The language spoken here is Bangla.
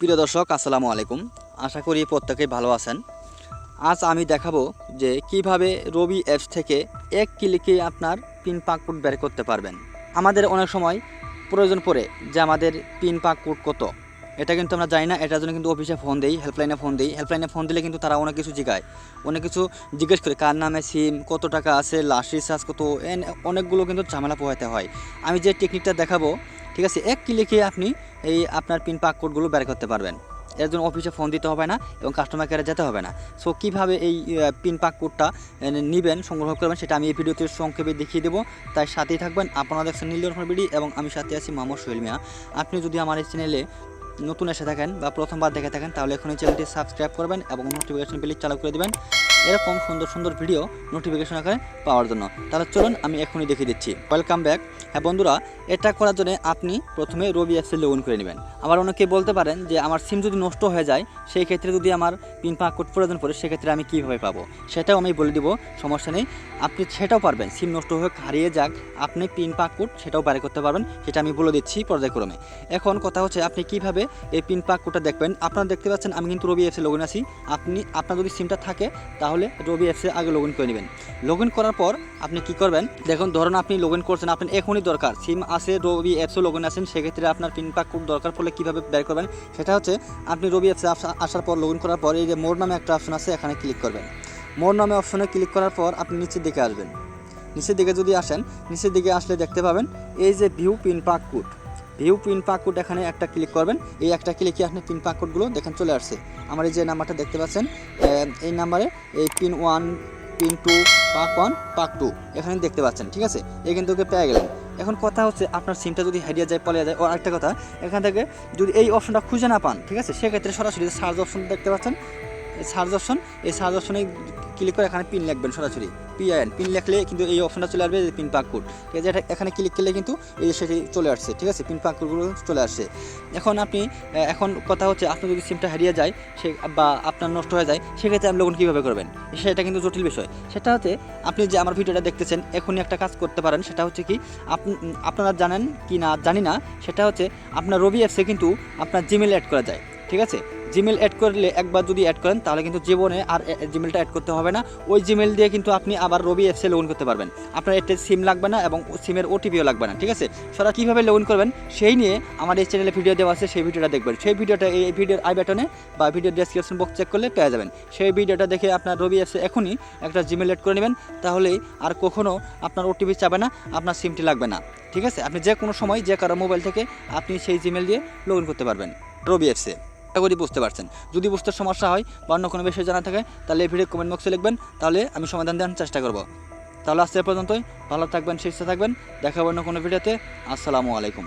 প্রিয় দর্শক, আসসালামু আলাইকুম। আশা করি প্রত্যেকেই ভালো আছেন। আজ আমি দেখাবো যে কীভাবে রবি অ্যাপস থেকে এক ক্লিকে আপনার পিন পাসপোর্ট বের করতে পারবেন। আমাদের অনেক সময় প্রয়োজন পড়ে যে আমাদের পিন পাসপোর্ট কত। এটা কিন্তু আমরা জানি না, এটার জন্য কিন্তু অফিসে ফোন দিই, হেল্পলাইনে ফোন দিই। হেল্পলাইনে ফোন দিলে কিন্তু তারা অনেক কিছু জিগায়। অনেক কিছু জিজ্ঞেস করে, কার নামে সিম, কত টাকা আছে লাস্ট রিচার্জ কত অনেকগুলো কিন্তু ঝামেলা পোহাতে হয়। আমি যে টেকনিকটা দেখাবো, ঠিক আছে, এক ক্লিকে আপনি এই আপনার পিন পাক কোডগুলো বের করতে পারবেন। এর জন্য অফিসে ফোন দিতে হবে না এবং কাস্টমার কেয়ারে যেতে হবে না। সো কীভাবে এই পিন পাক কোডটা নেবেন, সংগ্রহ করবেন, সেটা আমি এই ভিডিওতে সংক্ষেপে দেখিয়ে দেবো। তাই সাথেই থাকবেন আপনারা দেখছেন নীল ভিডিও এবং আমি সাথে আছি মামর সোহেল মিয়া। আপনি যদি আমার এই চ্যানেলে নতুন এসে থাকেন বা প্রথমবার দেখে থাকেন, তাহলে এখনই চ্যানেলটি সাবস্ক্রাইব করবেন এবং নোটিফিকেশন বেল চালু করে দেবেন। এরকম সুন্দর সুন্দর ভিডিও নোটিফিকেশন আকারে পাওয়ার জন্য। তাহলে চলুন আমি এখনই দেখিয়ে দিচ্ছি। ওয়েলকাম ব্যাক হ্যাঁ বন্ধুরা, এটা করার জন্য আপনি প্রথমে রবি অ্যাপসে লগ করে নেবেন। আবার অনেকে বলতে পারেন যে আমার সিম যদি নষ্ট হয়ে যায়, সেই ক্ষেত্রে যদি আমার পিন পাক কোড প্রয়োজন পড়ে, সেক্ষেত্রে আমি কীভাবে পাবো? সেটাও আমি বলে দিব, সমস্যা নেই। আপনি সেটাও পারবেন। সিম নষ্ট হয়ে হারিয়ে যাক, আপনি পিন পাক কোড সেটাও বাইরে করতে পারবেন। সেটা আমি বলে দিচ্ছি পর্যায়ক্রমে। এখন কথা হচ্ছে আপনি কীভাবে এই পিন পাক কোডটা দেখবেন? আপনারা দেখতে পাচ্ছেন, আমি কিন্তু রবি অ্যাপসে লগ আছি। আপনি, আপনার যদি সিমটা থাকে, তাহলে রবি অ্যাপসে আগে লগ করে নেবেন। লগ করার পর আপনি কি করবেন? দেখুন, ধরুন আপনি লগ করছেন, আপনার এখনই দরকার। সিম আছে, রবি অ্যাপসে লগ আছেন, সেক্ষেত্রে আপনার পিন পাক কোড দরকার পড়লে কীভাবে বের করবেন? সেটা হচ্ছে, আপনি রবি অ্যাপসে আসার পর লগ করার পর এই যে মোর নামে একটা অপশন আছে, এখানে ক্লিক করবেন। মোর নামে অপশনে ক্লিক করার পর আপনি নিচের দিকে আসবেন। নিচের দিকে যদি আসেন, নিচের দিকে আসলে দেখতে পাবেন, এই যে view PIN PUK code view PIN PUK code এখানে একটা ক্লিক করবেন। এই একটা ক্লিকে আপনি পিন পাক কোডগুলো দেখেন চলে আসছে। আমার এই যে নাম্বারটা দেখতে পাচ্ছেন এই নাম্বারে এই PIN one, PIN two PUK one PUK two এখানে দেখতে পাচ্ছেন, ঠিক আছে? এখান থেকে পেয়ে গেলেন। এখন কথা হচ্ছে আপনার সিমটা যদি হারিয়ে যায়, পলিয়ে যায় ও আরেকটা কথা, এখান থেকে যদি এই অপশনটা খুঁজে না পান, ঠিক আছে? সেক্ষেত্রে সরাসরি সার্চ অপশন দেখতে পাচ্ছেন, সার্চ অপশন, এই সার্চ অপশনে ক্লিক করে এখানে পিন লিখবেন সরাসরি। পিআইএন, পিন লিখলে কিন্তু এই অপশনটা চলে আসবে পিন পাক কোড ঠিক আছে এখানে ক্লিক করলে কিন্তু এই সেটি চলে আসছে, ঠিক আছে, পিন পাক কোডগুলো চলে আসছে। এখন আপনি এখন কথা হচ্ছে আপনার যদি সিমটা হারিয়ে যায়, সে, বা আপনার নষ্ট হয়ে যায়, সেক্ষেত্রে আপনি লোন কীভাবে করবেন? সেটা কিন্তু জটিল বিষয়। সেটা হচ্ছে, আপনি যে আমার ভিডিওটা দেখতেছেন, এখনই একটা কাজ করতে পারেন, সেটা হচ্ছে কি আপনি আপনারা জানেন কি না জানি না, সেটা হচ্ছে আপনার রবি অ্যাপসে কিন্তু আপনার জিমেল অ্যাড করা যায়। ঠিক আছে? জিমেল অ্যাড করলে একবার যদি অ্যাড করেন, তাহলে কিন্তু জীবনে আর জিমেলটা অ্যাড করতে হবে না। ওই জিমেল দিয়ে কিন্তু আপনি আবার রবি অ্যাপসে লগ করতে পারবেন। আপনার এতে সিম লাগবে না এবং সিমের ওটিপিও লাগবে না, ঠিক আছে? সারা কীভাবে লগ করবেন, সেই নিয়ে আমার এই চ্যানেলে ভিডিও দেওয়া আছে, সেই ভিডিওটা দেখবেন। সেই ভিডিওটা এই ভিডিওর আই বাটনে বা ভিডিও ডেসক্রিপশন বক্স চেক করলে পেয়ে যাবেন। সেই ভিডিওটা দেখে আপনার রবি অ্যাপসে এখনই একটা জিমেল অ্যাড করে নেবেন তাহলেই আর কখনও আপনার ওটিপি চাবে না, আপনার সিমটি লাগবে না, ঠিক আছে? আপনি যে কোনো সময়, যে কারও মোবাইল থেকে আপনি সেই জিমেল দিয়ে লগ করতে পারবেন রবি অ্যাপসে আশা করি বুঝতে পারছেন। যদি বুঝতে সমস্যা হয় বা অন্য কোনো বিষয় জানা থাকে, তাহলে এই ভিডিও কমেন্ট বক্সে লিখবেন, তাহলে আমি সমাধান দেওয়ার চেষ্টা করব। তাহলে আজকে পর্যন্তই। ভালো থাকবেন, সুস্থ থাকবেন। দেখা হবে অন্য কোনো ভিডিওতে। আসসালামু আলাইকুম।